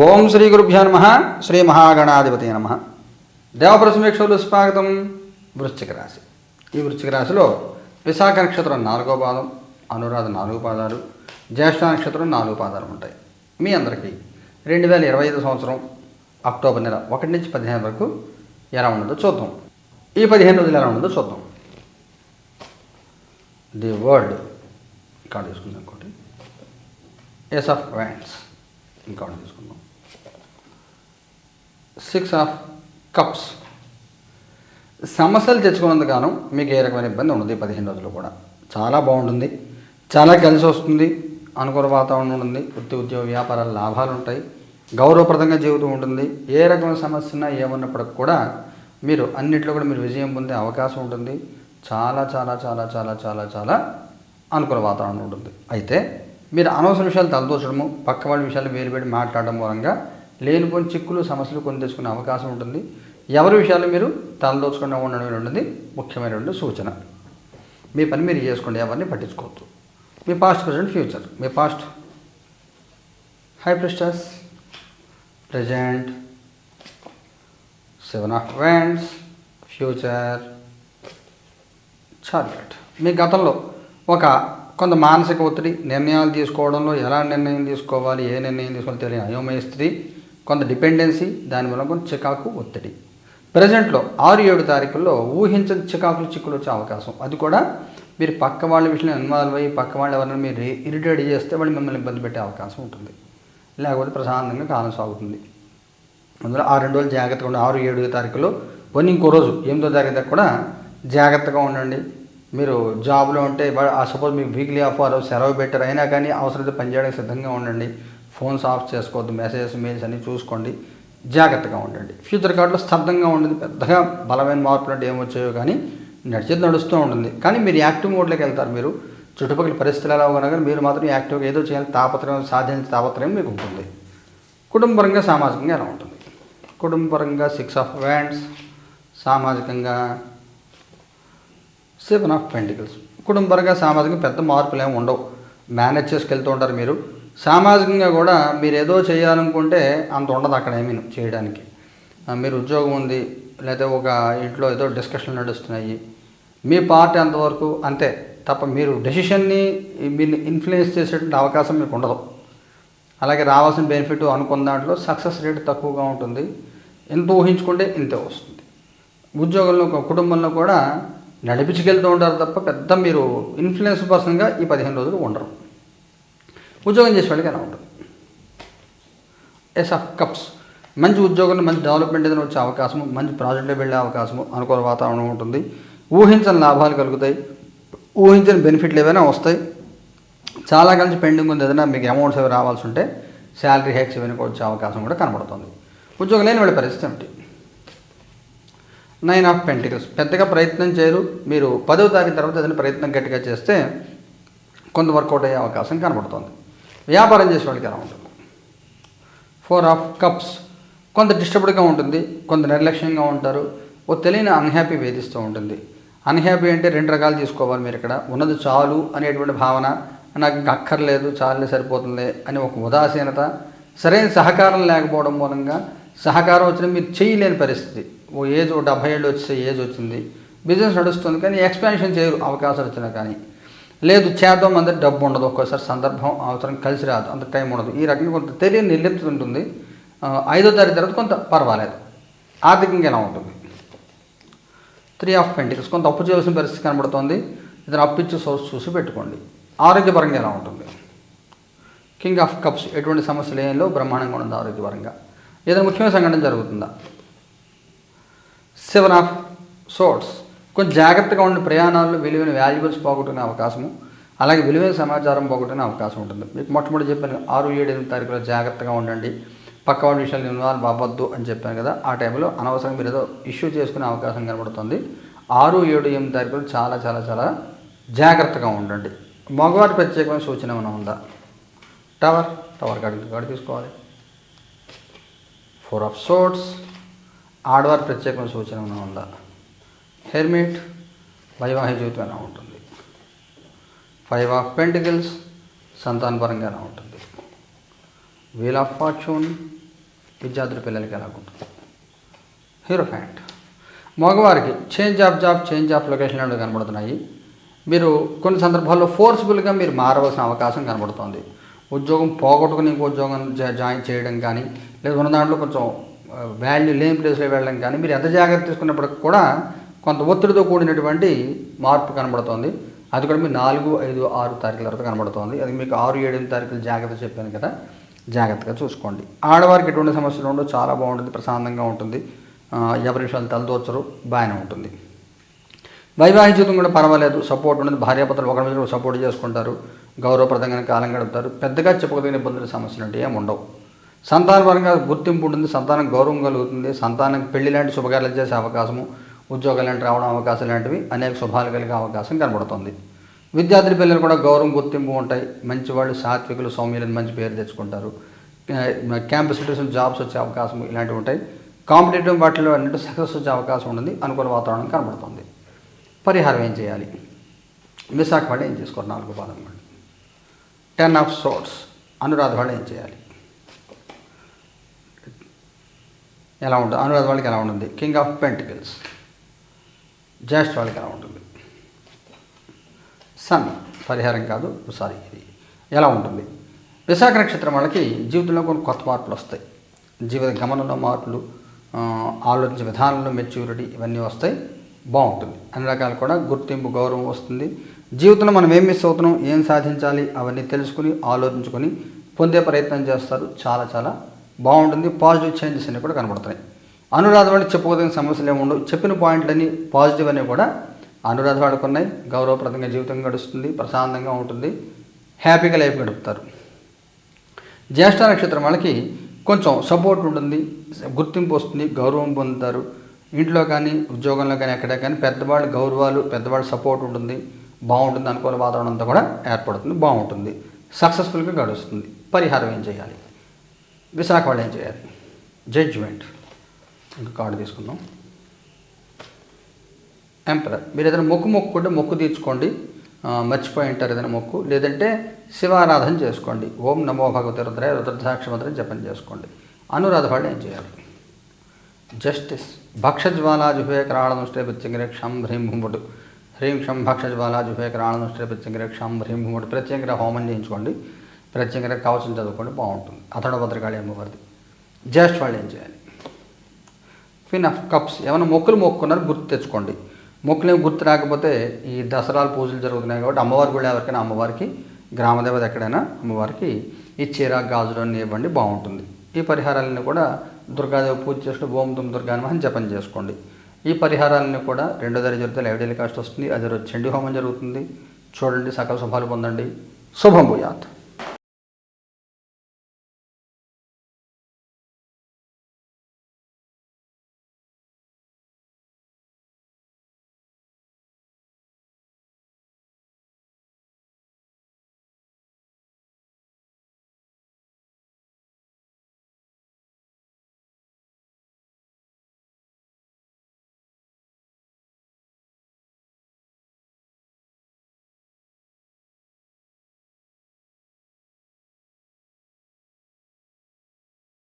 ఓం శ్రీ గురుభ్యో నమ శ్రీ మహాగణాధిపతి నమ. దేవప్రసమీక్షలు స్వాగతం. వృశ్చిక రాశి. ఈ వృశ్చిక రాశిలో విశాఖ నక్షత్రం నాలుగో పాదం అనురాధ నాలుగు పాదాలు జ్యేష్ఠ నక్షత్రం నాలుగు పాదాలు ఉంటాయి. మీ అందరికీ రెండు వేల ఇరవై ఐదు సంవత్సరం అక్టోబర్ నెల ఒకటి నుంచి పదిహేను వరకు ఎలా ఉండదో చూద్దాం. ఈ పదిహేను రోజులు ఎలా ఉండదో చూద్దాం. The world. ఇక్కడ తీసుకుందాం ఒకటి ఎస్ ఆఫ్ వ్యాండ్స్. ఇంకోటి తీసుకుందాం. సిక్స్ ఆఫ్ కప్స్ సమస్యలు తెచ్చుకున్నందుకు మీకు ఏ రకమైన ఇబ్బంది ఉండదు పదిహేను రోజులు కూడా. చాలా బాగుంటుంది. చాలా కలిసి వస్తుంది. అనుకూల వాతావరణం ఉంటుంది. వృత్తి ఉద్యోగ వ్యాపారాల లాభాలు ఉంటాయి. గౌరవప్రదంగా జీవితం ఉంటుంది. ఏ రకమైన సమస్యన ఏమన్నప్పటికి కూడా మీరు అన్నింటిలో కూడా మీరు విజయం పొందే అవకాశం ఉంటుంది. చాలా చాలా చాలా చాలా చాలా చాలా అనుకూల వాతావరణం ఉంటుంది. అయితే మీరు అనవసర విషయాలు తలదోచడము పక్క వాళ్ళ విషయాలు వేరువేడి మాట్లాడడం మూలంగా లేనిపోని చిక్కులు సమస్యలు కొని తెచ్చుకునే అవకాశం ఉంటుంది. ఎవరి విషయాలు మీరు తలదోచకుండా ఉండడం ఉంటుంది ముఖ్యమైనటువంటి సూచన. మీ పని మీరు చేసుకోండి ఎవరిని పట్టించుకోవద్దు. మీ past present future. Me past. High priestess present seven of wands future chariot మీ గతంలో ఒక కొంత మానసిక ఒత్తిడి నిర్ణయాలు తీసుకోవడంలో ఎలా నిర్ణయం తీసుకోవాలి ఏ నిర్ణయం తీసుకోవాలి తెలియని అయోమయ స్త్రీ కొంత డిపెండెన్సీ దాని వల్ల కొంత చికాకు ఒత్తిడి. ప్రజెంట్లో ఆరు ఏడు తారీఖుల్లో ఊహించని చికాకులు చిక్కులు వచ్చే అవకాశం. అది కూడా మీరు పక్క వాళ్ళ విషయంలో ఇన్వాల్వ్ అయ్యి పక్క వాళ్ళు ఎవరైనా మీరు ఇరిటేట్ చేస్తే వాళ్ళు మిమ్మల్ని ఇబ్బంది పెట్టే అవకాశం ఉంటుంది. లేకపోతే ప్రశాంతంగా కాలం సాగుతుంది. అందులో ఆ రెండు రోజులు జాగ్రత్తగా ఉండి ఆరు ఏడు తారీఖులో పోనీ ఇంకో రోజు ఎనిమిదో తారీఖు కూడా జాగ్రత్తగా ఉండండి. మీరు జాబ్లో ఉంటే ఆ సపోజ్ మీకు వీక్లీ ఆఫ్ అవర్ సెలవు బెటర్ అయినా కానీ అవసరమైతే పనిచేయడానికి సిద్ధంగా ఉండండి. ఫోన్స్ ఆఫ్ చేసుకోవద్దు మెసేజెస్ మెయిల్స్ అన్నీ చూసుకోండి. జాగ్రత్తగా ఉండండి. ఫ్యూచర్ కార్డులో స్తబ్దంగా ఉండదు పెద్దగా బలమైన మార్పులు అంటే ఏమొచ్చాయో కానీ నడిచేది నడుస్తూ ఉంటుంది. కానీ మీరు యాక్టివ్ మోడ్లోకి వెళ్తారు మీరు. చుట్టుపక్కల పరిస్థితులు ఎలా ఉన్నా కానీ మీరు మాత్రం యాక్టివ్గా ఏదో చేయాలి తాపత్రయం సాధించే తాపత్రయం మీకు ఉంటుంది. కుటుంబపరంగా సామాజికంగా ఎలా ఉంటుంది? కుటుంబపరంగా సిక్స్ ఆఫ్ వ్యాండ్స్ సామాజికంగా సెవెన్ ఆఫ్ పెంటికల్స్ కుటుంబపరంగా సామాజికంగా పెద్ద మార్పులు ఏమి ఉండవు. మేనేజ్ చేసుకెళ్తూ ఉంటారు మీరు. సామాజికంగా కూడా మీరు ఏదో చేయాలనుకుంటే అంత ఉండదు అక్కడ ఏమీ చేయడానికి. మీరు ఉద్యోగం ఉంది లేదా ఒక ఇంట్లో ఏదో డిస్కషన్లు నడుస్తున్నాయి. మీ పార్టీ అంతవరకు అంతే. తప్ప మీరు డెసిషన్ని మీరు ఇన్ఫ్లుయెన్స్ చేసేటువంటి అవకాశం మీకు ఉండదు. అలాగే రావాల్సిన బెనిఫిట్ అనుకున్న దాంట్లో సక్సెస్ రేట్ తక్కువగా ఉంటుంది. ఎంత ఊహించుకుంటే ఇంతే వస్తుంది. ఉద్యోగంలో కుటుంబంలో కూడా నడిపించుకెళ్తూ ఉంటారు తప్ప పెద్ద మీరు ఇన్ఫ్లుయెన్స్ పర్సన్గా ఈ పదిహేను రోజులు ఉండరు. ఉద్యోగం చేసే వాళ్ళకి ఎలా ఉంటుంది. ఎస్ ఆఫ్ కప్స్ మంచి ఉద్యోగంలో మంచి డెవలప్మెంట్ ఏదైనా వచ్చే అవకాశము మంచి ప్రాజెక్టులో వెళ్ళే అవకాశము అనుకూల వాతావరణం ఉంటుంది. ఊహించని లాభాలు కలుగుతాయి. ఊహించని బెనిఫిట్లు ఏవైనా వస్తాయి. చాలా కలిసి పెండింగ్ ఉంది ఏదైనా మీకు అమౌంట్స్ అవి రావాల్సి ఉంటే శాలరీ హ్యాక్స్ ఇవన్నీ కూడా వచ్చే అవకాశం కూడా కనబడుతుంది. ఉద్యోగం లేని వాళ్ళ పరిస్థితి ఏమిటి? నైన్ ఆఫ్ పెంటికల్స్ పెద్దగా ప్రయత్నం చేయరు. మీరు పదవ తారీఖు తర్వాత ఏదైనా ప్రయత్నం గట్టిగా చేస్తే కొంత వర్కౌట్ అయ్యే అవకాశం కనబడుతుంది. వ్యాపారం చేసే వాళ్ళకి ఎలా ఉంటుంది? ఫోర్ ఆఫ్ కప్స్ కొంత డిస్టర్బ్డ్గా ఉంటుంది. కొంత నిర్లక్ష్యంగా ఉంటారు. ఓ తెలియని అన్హ్యాపీ వేధిస్తూ ఉంటుంది. అన్హ్యాపీ అంటే రెండు రకాలు తీసుకోవాలి మీరు ఇక్కడ. ఉన్నది చాలు అనేటువంటి భావన. నాకు అక్కర్లేదు చాలే సరిపోతుంది అని ఒక ఉదాసీనత. సరైన సహకారం లేకపోవడం మూలంగా సహకారం వచ్చిన మీరు చేయలేని పరిస్థితి. ఓ ఏజ్ ఓ డెబ్బై ఏళ్ళు వచ్చే ఏజ్ వచ్చింది. బిజినెస్ నడుస్తుంది కానీ ఎక్స్పాన్షన్ చేయరు అవకాశాలు వచ్చినా కానీ. లేదు చేద్దాం అందరి డబ్బు ఉండదు. ఒక్కోసారి సందర్భం అవసరం కలిసి రాదు. అంత టైం ఉండదు. ఈ రకంగా కొంత తెలియని నిర్లిప్త ఉంటుంది. ఐదో తారీఖు తర్వాత కొంత పర్వాలేదు. ఆర్థికంగా ఎలా ఉంటుంది? త్రీ ఆఫ్ పెంటిక్స్ కొంత అప్పు చేయాల్సిన పరిస్థితి కనబడుతోంది. ఇతను అప్పిచ్చి సోర్స్ చూసి పెట్టుకోండి. ఆరోగ్యపరంగా ఎలా ఉంటుంది? కింగ్ ఆఫ్ కప్స్ ఎటువంటి సమస్యలు ఏం లేవు. బ్రహ్మాండంగా ఉంది ఆరోగ్యపరంగా. ఏదైనా ముఖ్యమైన సంఘటన జరుగుతుందా? Seven of swords. కొంచెం జాగ్రత్తగా ఉండే ప్రయాణాల్లో విలువైన వాల్యుబుల్స్ పోగొట్టుకునే అవకాశము అలాగే విలువైన సమాచారం పోగొట్టుకునే అవకాశం ఉంటుంది. మీకు మొట్టమొదటి చెప్పాను ఆరు ఏడు ఎనిమిది తారీఖులో జాగ్రత్తగా ఉండండి. పక్క వాళ్ళ విషయాలు ఇన్వాల్వ్ అవ్వద్దు అని చెప్పాను కదా ఆ టైంలో అనవసరంగా మీరు ఏదో ఇష్యూ చేసుకునే అవకాశం కనబడుతుంది. ఆరు ఏడు ఎనిమిది తారీఖులు చాలా చాలా చాలా జాగ్రత్తగా ఉండండి. మగవారి ప్రత్యేకమైన సూచన ఏమైనా ఉందా? టవర్ టవర్ కాడికి కాడి తీసుకోవాలి. ఫోర్ ఆఫ్ సోట్స్ ఆడవారి ప్రత్యేకమైన సూచన ఉందా? హెర్మిట్ వైవాహిక జీవితం ఉంటుంది? ఫైవ్ ఆఫ్ పెంటికల్స్ సంతానపరంగా ఎలా ఉంటుంది? వీల్ ఆఫ్ ఫార్చ్యూన్ విద్యార్థుల పిల్లలకి ఎలాగుంటుంది హీరో ఫ్యాంట్ మగవారికి change of job change of location లాంటివి కనబడుతున్నాయి. మీరు కొన్ని సందర్భాల్లో ఫోర్స్ఫుల్గా మీరు మారవలసిన అవకాశం కనబడుతుంది. ఉద్యోగం పోగొట్టుకుని ఇంకో ఉద్యోగం జా- జాయిన్ చేయడం కానీ లేదా ఉన్న దాంట్లో కొంచెం వాల్యూ లేని ప్లేస్లో వెళ్ళడం కానీ మీరు ఎంత జాగ్రత్త తీసుకున్నప్పటికి కూడా కొంత ఒత్తిడితో కూడినటువంటి మార్పు కనబడుతోంది. అది కూడా మీరు నాలుగు ఐదు ఆరు తారీఖుల తర్వాత కనబడుతోంది. అది మీకు ఆరు ఏడు తారీఖులు జాగ్రత్త చెప్పాను కదా. జాగ్రత్తగా చూసుకోండి. ఆడవారికి ఎటువంటి సమస్యలు ఉండవు. చాలా బాగుంటుంది. ప్రశాంతంగా ఉంటుంది. ఎవరి విషయాలు తలదోచరు బాగానే ఉంటుంది. వైవాహిక జీవితం కూడా పర్వాలేదు. సపోర్ట్ ఉండదు. భార్యాపత్రులు ఒకరి మీద సపోర్ట్ చేసుకుంటారు. గౌరవప్రదంగా కాలం గడుపుతారు. పెద్దగా చెప్పుకోదగిన ఇబ్బందులు సమస్యలు అంటే ఏమి ఉండవు. సంతానపరంగా గుర్తింపు ఉంటుంది సంతానం గౌరవం కలుగుతుంది సంతానం పెళ్ళి లాంటి శుభకార్యాలు చేసే అవకాశము ఉద్యోగాలు లాంటి రావడం అవకాశం లాంటివి అనేక శుభాలు కలిగే అవకాశం కనబడుతుంది. విద్యార్థుల పిల్లలు కూడా గౌరవం గుర్తింపు ఉంటాయి. మంచి వాళ్ళు సాత్వికులు సౌమ్యులని మంచి పేరు తెచ్చుకుంటారు. క్యాంపస్ సిటిజన్ జాబ్స్ వచ్చే అవకాశం ఇలాంటివి ఉంటాయి. కాంపిటేటివ్ వాటిలో అన్నింటి సక్సెస్ వచ్చే అవకాశం ఉంటుంది. అనుకూల వాతావరణం కనబడుతుంది. పరిహారం ఏం చేయాలి? విశాఖ వాళ్ళు ఏం చేసుకోరు? నాలుగు పాదం టెన్ ఆఫ్ సోర్ట్స్ అనురాధ వాళ్ళు ఏం చేయాలి? ఎలా ఉంటుంది? అనురాధ వాళ్ళకి ఎలా ఉంటుంది? కింగ్ ఆఫ్ పెంటికల్స్ జ్యేష్ఠ వాళ్ళకి ఎలా ఉంటుంది? సన్ పరిహారం కాదు సారీ ఇది. ఎలా ఉంటుంది? విశాఖ నక్షత్రం వాళ్ళకి జీవితంలో కొన్ని కొత్త మార్పులు వస్తాయి. జీవిత గమనంలో మార్పులు ఆలోచించే విధానంలో మెచ్యూరిటీ ఇవన్నీ వస్తాయి. బాగుంటుంది. అన్ని రకాలు కూడా గుర్తింపు గౌరవం వస్తుంది. జీవితంలో మనం ఏం మిస్ అవుతున్నాం ఏం సాధించాలి అవన్నీ తెలుసుకుని ఆలోచించుకొని పొందే ప్రయత్నం చేస్తారు. చాలా చాలా బాగుంటుంది పాజిటివ్ చేంజెస్ అన్నీ కూడా కనబడుతున్నాయి. అనురాధ వాళ్ళు చెప్పుకోదగిన సమస్యలు ఏమి ఉండవు. చెప్పిన పాయింట్లన్నీ పాజిటివ్ అనేవి కూడా అనురాధ వాళ్ళకు ఉన్నాయి. గౌరవప్రదంగా జీవితం గడుస్తుంది ప్రశాంతంగా ఉంటుంది హ్యాపీగా లైఫ్ గడుపుతారు. జ్యేష్ఠ నక్షత్రం వాళ్ళకి కొంచెం సపోర్ట్ ఉంటుంది గుర్తింపు వస్తుంది గౌరవం పొందుతారు. ఇంట్లో కానీ ఉద్యోగంలో కానీ ఎక్కడ కానీ పెద్దవాళ్ళ గౌరవాలు పెద్దవాళ్ళ సపోర్ట్ ఉంటుంది. బాగుంటుంది అనుకూల వాతావరణం అంతా కూడా ఏర్పడుతుంది బాగుంటుంది. సక్సెస్ఫుల్గా గడుస్తుంది. పరిహారం ఏం చేయాలి? విశాఖ వాళ్ళు ఏం చేయాలి? జడ్జ్మెంట్ ఇంకా కార్డు తీసుకుందాం. ఎంపరర్ మీరు ఏదైనా మొక్కు మొక్కుకుంటే మొక్కు తీర్చుకోండి. మర్చిపోయి ఉంటారు ఏదైనా మొక్కు. లేదంటే శివారాధన చేసుకోండి. ఓం నమో భగవతి రుద్రాయ రుద్రదాక్ష మంత్రం జపం చేసుకోండి. అనురాధ వాళ్ళు ఏం చేయాలి? జస్టిస్ భక్షజ్వాలాజుభే క్రాళనుష్టే పిచ్చంగిరే క్షం హ్రీం భూముడు హ్రీం క్షం భక్షజ్వాలాజుభే క్రాళనుష్టే పిచ్చంగిరే క్షం హ్రీం భూముడు ప్రత్యంగిర హోమం చేయించుకోండి. ప్రత్యేకంగా కవచం చదువుకోండి బాగుంటుంది. అతడు భద్రకాళి అమ్మవారిది. జ్యేష్ఠ వాళ్ళు ఏం చేయాలి? క్వీన్ ఆఫ్ కప్స్ ఏమైనా మొక్కులు మొక్కున్నారు గుర్తు తెచ్చుకోండి. మొక్కులు ఏమి గుర్తు రాకపోతే ఈ దసరాలు పూజలు జరుగుతున్నాయి కాబట్టి అమ్మవారి కూడా ఎవరికైనా అమ్మవారికి గ్రామదేవత ఎక్కడైనా అమ్మవారికి ఈ చీర గాజులు అన్నీ ఇవ్వండి బాగుంటుంది. ఈ పరిహారాలను కూడా దుర్గాదేవి పూజ చేసుకుని ఓం దుర్గా దుర్గాని అని జపం చేసుకోండి. ఈ పరిహారాలను కూడా రెండో దారి జరిగితే లైవ్ డెలికాస్ట్ వస్తుంది. అది రోజు చండీ హోమం జరుగుతుంది. చూడండి సకల శుభాలు పొందండి. శుభం భూయాత్.